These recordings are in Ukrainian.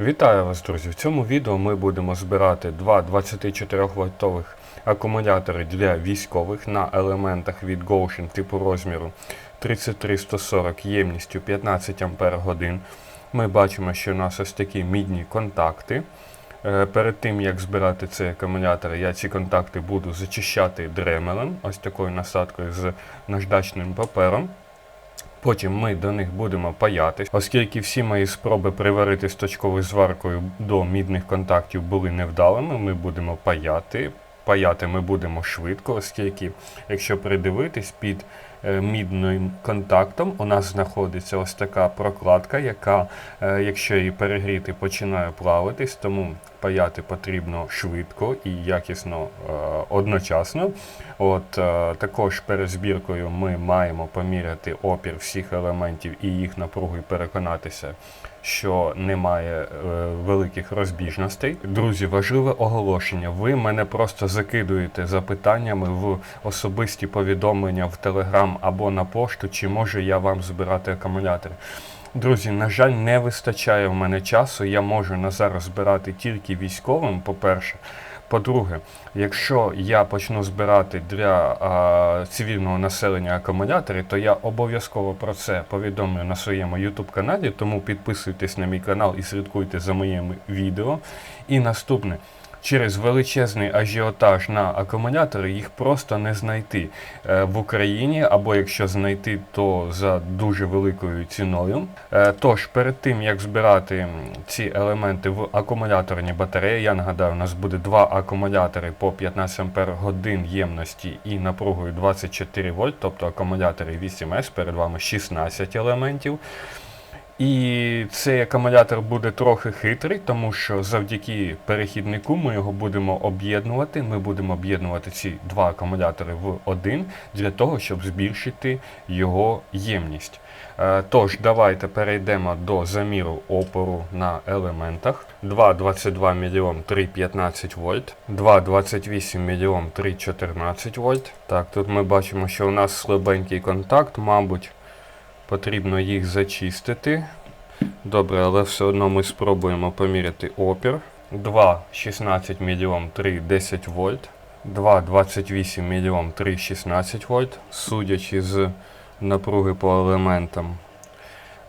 Вітаю вас, друзі! В цьому відео ми будемо збирати два 24 вольтових акумулятори для військових на елементах від Goshen типу розміру 33140 ємністю 15 Ампер годин. Ми бачимо, що у нас ось такі мідні контакти. Е, Перед тим як збирати цей акумулятор, я ці контакти буду зачищати дремелем, ось такою насадкою з наждачним папером. Потім ми до них будемо паятись, оскільки всі мої спроби приварити з точковою зваркою до мідних контактів були невдалими, ми будемо паяти. Паяти ми будемо швидко, оскільки, якщо придивитись під мідним контактом, у нас знаходиться ось така прокладка, яка, е, якщо її перегріти, починає плавитись, тому паяти потрібно швидко і якісно е, одночасно. От е, також перед збіркою ми маємо поміряти опір всіх елементів і їх напругу і переконатися, що немає е, великих розбіжностей. Друзі, важливе оголошення. Ви мене просто закидуєте запитаннями в особисті повідомлення в Телеграм або на пошту, чи можу я вам збирати акумулятори. Друзі, на жаль, не вистачає в мене часу. Я можу на зараз збирати тільки військовим, по-перше. По-друге, якщо я почну збирати для а, цивільного населення акумулятори, то я обов'язково про це повідомлю на своєму YouTube каналі, тому підписуйтесь на мій канал і слідкуйте за моїми відео. І наступне. Через величезний ажіотаж на акумулятори їх просто не знайти е, в Україні, або якщо знайти, то за дуже великою ціною. Е, Тож, перед тим як збирати ці елементи в акумуляторні батареї, я нагадаю, у нас буде два акумулятори по 15 Ампер годин ємності і напругою 24 вольт, тобто акумулятори 8С, перед вами 16 елементів. І цей акумулятор буде трохи хитрий, тому що завдяки перехіднику ми його будемо об'єднувати. Ми будемо об'єднувати ці два акумулятори в один для того, щоб збільшити його ємність. Е, Тож, давайте перейдемо до заміру опору на елементах. 2,22 мільйон 3,15 вольт, 2,28 мільйон 3,14 вольт. Так, тут ми бачимо, що у нас слабенький контакт, мабуть. Потрібно їх зачистити. Добре, але все одно ми спробуємо поміряти опір. 2,16 мільйон 3,10 вольт. 2,28 мільйон 3,16 вольт. Судячи з напруги по елементам,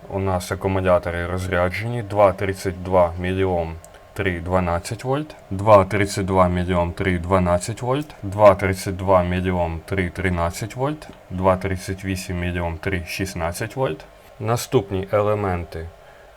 у нас акумулятори розряджені. 2,32 мільйон 3,12 вольт, 2,32 мільйон 3,12 вольт, 2,32 мільйон 3,13 вольт, 2,38 мільйон 3,16 вольт. Наступні елементи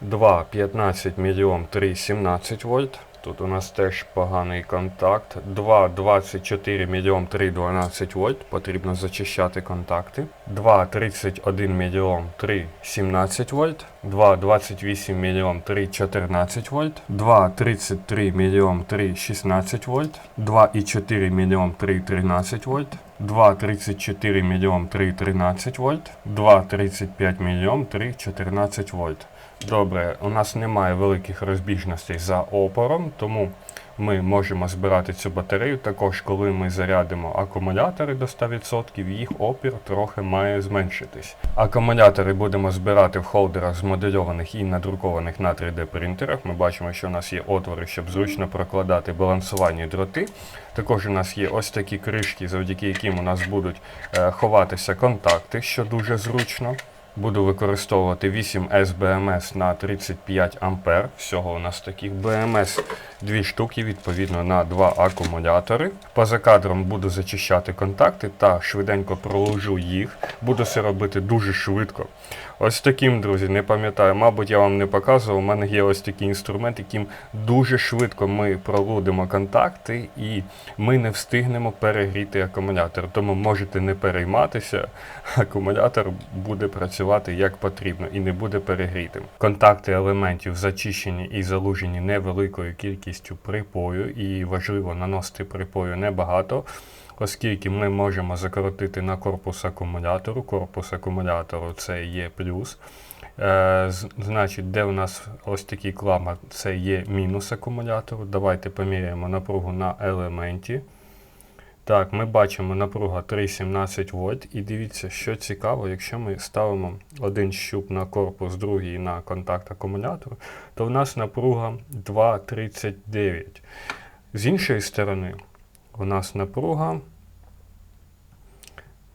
2,15 мільйон 3,17 вольт. Тут у нас теж поганий контакт. 2,24 мільйон 3,12 вольт. Потрібно зачищати контакти. 2,31 мільйон 3,17 вольт. 2,28 мільйон 3,14 вольт. 2,33 мільйон 3,16 вольт. 2,4 мільйон 3,13 вольт. 2,34 мільйон 3,13 вольт. 2,35 мільйон 3,14 вольт. Добре, у нас немає великих розбіжностей за опором, тому ми можемо збирати цю батарею. Також, коли ми зарядимо акумулятори до 100%, їх опір трохи має зменшитись. Акумулятори будемо збирати в холдерах змодельованих і надрукованих на 3D принтерах. Ми бачимо, що у нас є отвори, щоб зручно прокладати балансувальні дроти. Також у нас є ось такі кришки, завдяки яким у нас будуть е, ховатися контакти, що дуже зручно. Буду використовувати 8 SBMS на 35 А. Всього у нас таких BMS дві штуки, відповідно на два акумулятори. Поза кадром буду зачищати контакти та швиденько проложу їх. Буду це робити дуже швидко. Ось таким, друзі, не пам'ятаю, мабуть, я вам не показував. У мене є ось такий інструмент, яким дуже швидко ми пролудимо контакти і ми не встигнемо перегріти акумулятор. Тому можете не перейматися, акумулятор буде працювати як потрібно і не буде перегрітим. Контакти елементів зачищені і залужені невеликою кількістю припою, і важливо наносити припою небагато. Оскільки ми можемо закоротити на корпус акумулятору, корпус акумулятору це є плюс. Е, значить, де у нас ось такий кламер, це є мінус акумулятору. Давайте поміряємо напругу на елементі. Так, ми бачимо напруга 3,17 вольт. І дивіться, що цікаво, якщо ми ставимо один щуп на корпус, другий на контакт акумулятору, то в нас напруга 2,39. З іншої сторони, у нас напруга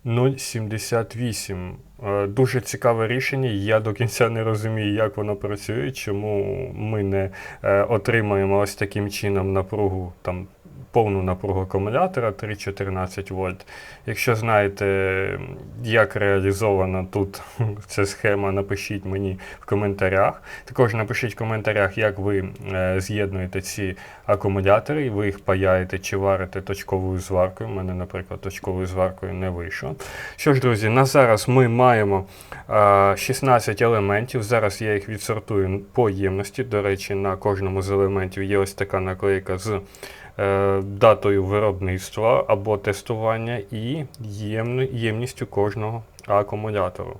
0,78. Е, Дуже цікаве рішення. Я до кінця не розумію, як воно працює, чому ми не е, отримаємо ось таким чином напругу там. Повну напругу акумулятора 3,14 вольт. Якщо знаєте, як реалізована тут ця схема, напишіть мені в коментарях. Також напишіть в коментарях, як ви е, з'єднуєте ці акумулятори, ви їх паяєте чи варите точковою зваркою. У мене, наприклад, точковою зваркою не вийшло. Що ж, друзі, на зараз ми маємо е, 16 елементів. Зараз я їх відсортую по ємності. До речі, на кожному з елементів є ось така наклейка з е, датою виробництва або тестування і ємністю кожного акумулятору.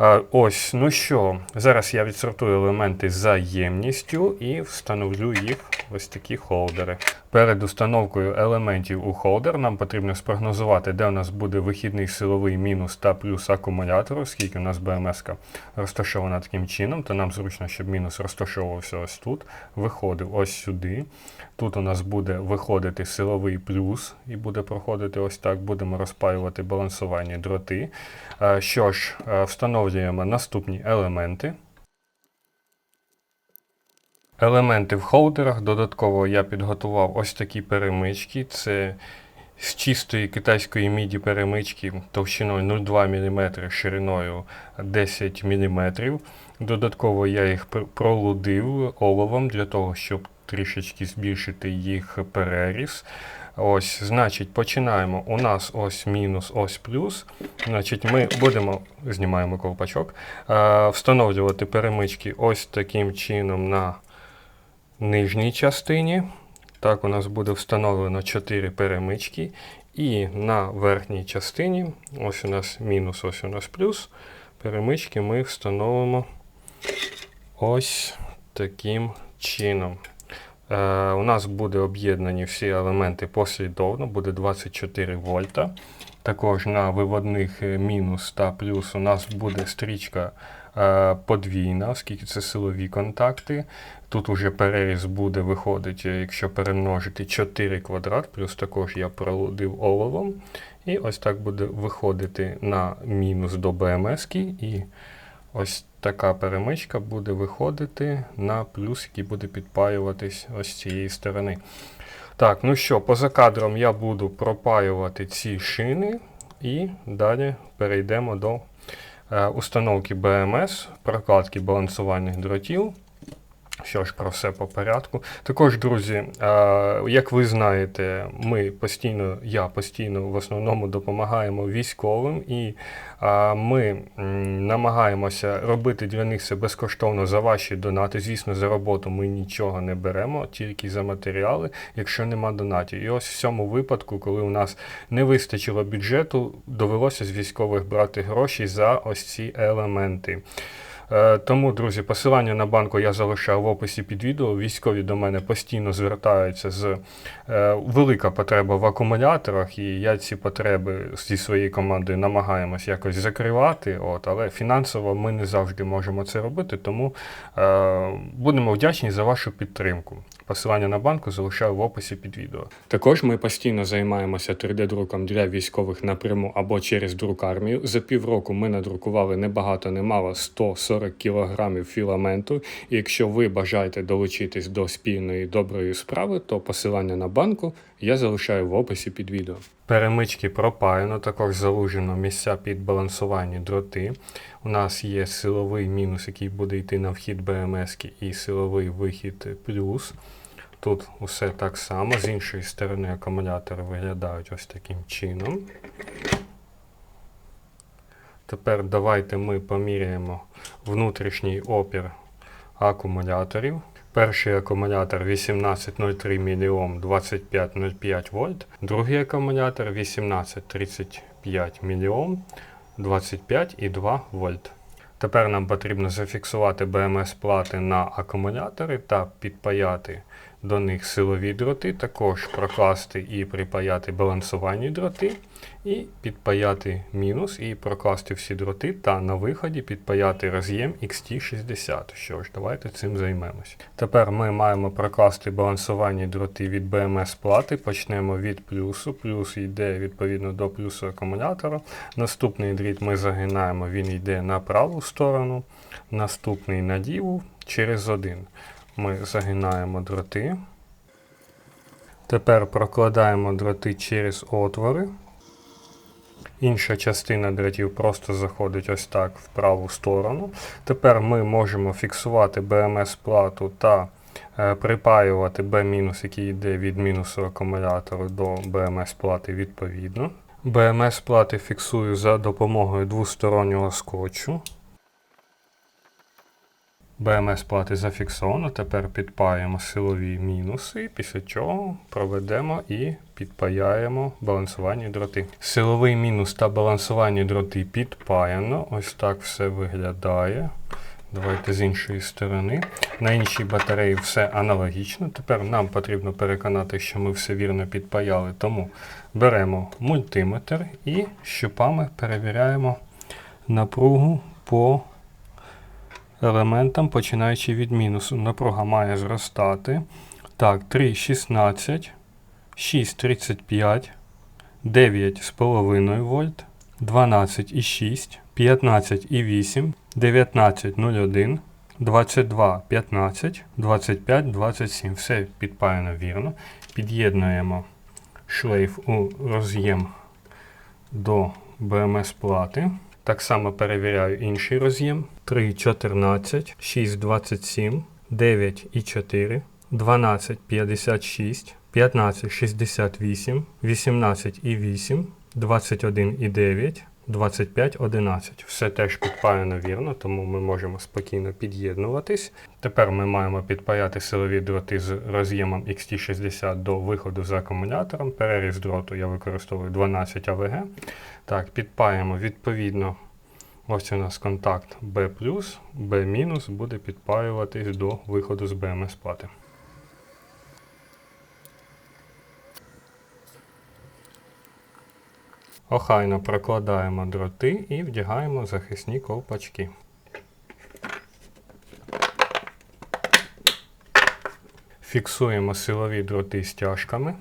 Е, Ось, ну що, зараз я відсортую елементи за ємністю і встановлю їх в ось такі холдери. Перед установкою елементів у холдер нам потрібно спрогнозувати, де у нас буде вихідний силовий мінус та плюс акумулятору, оскільки у нас БМС розташована таким чином, то нам зручно, щоб мінус розташовувався ось тут, виходив ось сюди. Тут у нас буде виходити силовий плюс і буде проходити ось так. Будемо розпаювати балансувальні дроти. Е, Що ж, е, встановлюємо наступні елементи. Елементи в холдерах. Додатково я підготував ось такі перемички. Це з чистої китайської міді перемички товщиною 0,2 мм, шириною 10 мм. Додатково я їх пролудив оловом для того, щоб трішечки збільшити їх переріз. Ось, значить, починаємо. У нас ось мінус, ось плюс. Значить, ми будемо, знімаємо ковпачок, е, встановлювати перемички ось таким чином на нижній частині. Так, у нас буде встановлено 4 перемички. І на верхній частині, ось у нас мінус, ось у нас плюс. Перемички ми встановимо ось таким чином. Е, у нас буде об'єднані всі елементи послідовно, буде 24 вольта. Також на виводних е, мінус та плюс у нас буде стрічка е, подвійна, оскільки це силові контакти. Тут уже переріз буде виходити, якщо перемножити 4 квадрат, плюс також я пролудив оловом. І ось так буде виходити на мінус до БМС. І ось така перемичка буде виходити на плюс, який буде підпаюватись ось цієї сторони. Так, ну що, поза кадром я буду пропаювати ці шини і далі перейдемо до е, установки БМС, прокладки балансувальних дротів. Що ж, про все по порядку. Також, друзі, як ви знаєте, ми постійно, я постійно в основному допомагаємо військовим, і ми намагаємося робити для них це безкоштовно за ваші донати. Звісно, за роботу ми нічого не беремо, тільки за матеріали, якщо нема донатів. І ось в цьому випадку, коли у нас не вистачило бюджету, довелося з військових брати гроші за ось ці елементи. Е, Тому, друзі, посилання на банку я залишаю в описі під відео. Військові до мене постійно звертаються з е, велика потреба в акумуляторах, і я ці потреби зі своєю командою намагаємось якось закривати. От, але фінансово ми не завжди можемо це робити, тому е, будемо вдячні за вашу підтримку. Посилання на банку залишаю в описі під відео. Також ми постійно займаємося 3D-друком для військових напряму або через друкармію. За півроку ми надрукували небагато, немало 140 кілограмів філаменту. І якщо ви бажаєте долучитись до спільної доброї справи, то посилання на банку я залишаю в описі під відео. Перемички пропаяно, також залужено місця під балансування дроти. У нас є силовий мінус, який буде йти на вхід БМС, і силовий вихід плюс. Тут усе так само. З іншої сторони акумулятори виглядають ось таким чином. Тепер давайте ми поміряємо внутрішній опір акумуляторів. Перший акумулятор 1803 мОм 2505 вольт. Другий акумулятор 1835 мОм 25,2 вольт. Тепер нам потрібно зафіксувати БМС плати на акумулятори та підпаяти до них силові дроти, також прокласти і припаяти балансувальні дроти, і підпаяти мінус, і прокласти всі дроти, та на виході підпаяти роз'єм XT60. Що ж, давайте цим займемось. Тепер ми маємо прокласти балансувальні дроти від BMS плати. Почнемо від плюсу. Плюс йде відповідно до плюсу акумулятора. Наступний дріт ми загинаємо, він йде на праву сторону. Наступний на ліву через один. Ми загинаємо дроти. Тепер прокладаємо дроти через отвори. Інша частина дротів просто заходить ось так в праву сторону. Тепер ми можемо фіксувати BMS-плату та е, припаювати B-, який йде від мінусу акумулятору до BMS-плати відповідно. BMS-плати фіксую за допомогою двостороннього скотчу. BMS плати зафіксовано. Тепер підпаємо силові мінуси, після чого проведемо і підпаяємо балансувальні дроти. Силовий мінус та балансувальні дроти підпаяно. Ось так все виглядає. Давайте з іншої сторони. На іншій батареї все аналогічно. Тепер нам потрібно переконати, що ми все вірно підпаяли. Тому беремо мультиметр і щупами перевіряємо напругу по елементам, починаючи від мінусу. Напруга має зростати. Так, 3,16, 6,35, 9,5 вольт, 12,6, 15,8, 19,01, 22, 15, 25, 27. Все підпаяно вірно. Під'єднуємо шлейф у роз'єм до BMS плати. Так само перевіряю інший роз'єм. 3,14, 6,27, 9,4, 12,56, 15,68, 18,8, 21,9, 25,11. Все теж підпаяно вірно, тому ми можемо спокійно під'єднуватись. Тепер ми маємо підпаяти силові дроти з роз'ємом XT60 до виходу з акумулятором. Переріз дроту я використовую 12 АВГ. Так, підпаємо відповідно. Ось у нас контакт B+, B- буде підпаюватись до виходу з BMS плати. Охайно прокладаємо дроти і вдягаємо захисні ковпачки. Фіксуємо силові дроти стяжками.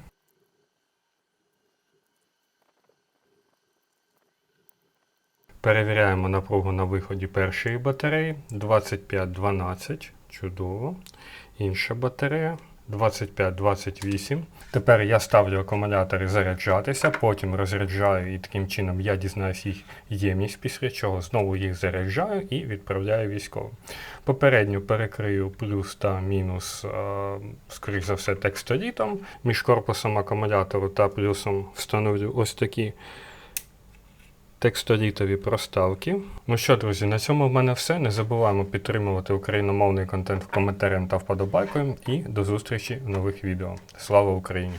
Перевіряємо напругу на виході першої батареї 25-12. Чудово. Інша батарея 25-28. Тепер я ставлю акумулятори заряджатися, потім розряджаю і таким чином я дізнаюсь їх ємність, після чого знову їх заряджаю і відправляю військовим. Попередньо перекрию плюс та мінус, е, скоріш за все, текстолітом. Між корпусом акумулятору та плюсом встановлю ось такі текстолітові проставки. Ну що, друзі, на цьому в мене все. Не забуваємо підтримувати україномовний контент в коментарям та вподобайкою. І до зустрічі в нових відео. Слава Україні!